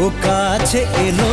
ও কাছে এলো।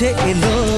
কাছে এলো